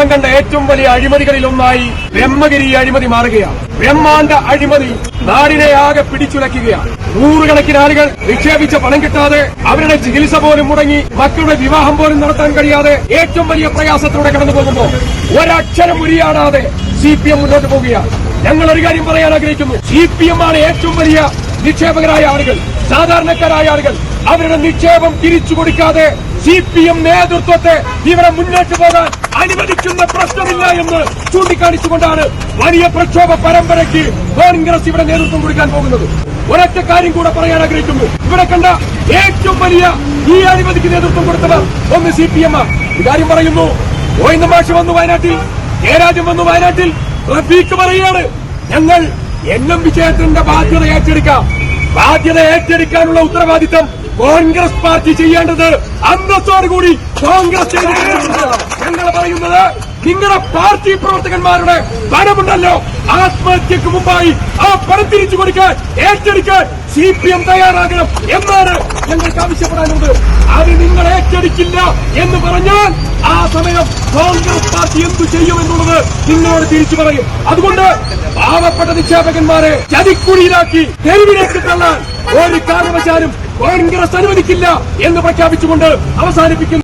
കേരളം കണ്ട ഏറ്റവും വലിയ അഴിമതികളിൽ ഒന്നായി ബ്രഹ്മഗിരി അഴിമതി മാറുകയാണ്. ബ്രഹ്മാണ്ഡ അഴിമതി നാടിനെ ആകെ പിടിച്ചുലയ്ക്കുകയാണ്. നൂറുകണക്കിന് ആളുകൾ നിക്ഷേപിച്ച പണം കിട്ടാതെ അവരുടെ ചികിത്സ പോലും മുടങ്ങി മക്കളുടെ വിവാഹം പോലും നടത്താൻ കഴിയാതെ ഏറ്റവും വലിയ പ്രയാസത്തിലൂടെ കടന്നു പോകുമ്പോൾ ഒരക്ഷരം ഉരിയാടാതെ സി പി എം മുന്നോട്ട് പോവുകയാണ് ഞങ്ങൾ ഒരു കാര്യം പറയാൻ ആഗ്രഹിക്കുന്നു. സി പി എം ആണ് ഏറ്റവും വലിയ നിക്ഷേപകരായ ആളുകൾ സാധാരണക്കാരായ ആളുകൾ. അവരുടെ നിക്ഷേപം തിരിച്ചു കൊടുക്കാതെ സി പി എം നേതൃത്വത്തെ ഇവിടെ മുന്നോട്ട് പോകാൻ എന്ന് ചൂണ്ടിക്കാണിച്ചുകൊണ്ടാണ് വലിയ പ്രക്ഷോഭ പരമ്പരയ്ക്ക് കോൺഗ്രസ് ഇവിടെ നേതൃത്വം കൊടുക്കാൻ പോകുന്നത്. ഒരൊറ്റ കാര്യം കൂടെ പറയാൻ ആഗ്രഹിക്കുന്നു. ഇവിടെ കണ്ട ഏറ്റവും വലിയ ഈ അഴിമതിക്ക് നേതൃത്വം കൊടുത്തവർ ഒന്ന് സി പി എം ആർ ഇക്കാര്യം പറയുന്നു. ഗോവിന്ദ മാഷ് വന്നു വയനാട്ടിൽ ജയരാജൻ വന്നു വയനാട്ടിൽ. റഫീഖ് പറയുകയാണ് ഞങ്ങൾ എൻ എം വിജയത്തിന്റെ ബാധ്യത ഏറ്റെടുക്കാം. ബാധ്യത ഏറ്റെടുക്കാനുള്ള ഉത്തരവാദിത്തം കോൺഗ്രസ് പാർട്ടി ചെയ്യേണ്ടത്. അന്തസ്സോടുകൂടി കോൺഗ്രസ് ഞങ്ങൾ പറയുന്നത് നിങ്ങളുടെ പാർട്ടി പ്രവർത്തകന്മാരുടെ പണമുണ്ടല്ലോ. ആത്മഹത്യക്ക് മുമ്പായി ആ പണം തിരിച്ചു കൊടുക്കാൻ ഏറ്റെടുക്കാൻ സി പി എം തയ്യാറാകണം എന്നാണ് ഞങ്ങൾക്ക് ആവശ്യപ്പെടാനുള്ളത്. അത് നിങ്ങൾ ഏറ്റെടുക്കില്ല എന്ന് പറഞ്ഞാൽ ആ സമയം കോൺഗ്രസ് പാർട്ടി എന്തു ചെയ്യുമെന്നുള്ളത് നിങ്ങളോട് തിരിച്ചു പറയും. അതുകൊണ്ട് പാവപ്പെട്ട നിക്ഷേപകന്മാരെ ചതിക്കുഴിയിലാക്കി തെരുവിലേക്ക് തള്ളാൻ ഒരു കാരണവശാലും കോൺഗ്രസ് അനുവദിക്കില്ല എന്ന് പ്രഖ്യാപിച്ചുകൊണ്ട് അവസാനിപ്പിക്കുന്നു.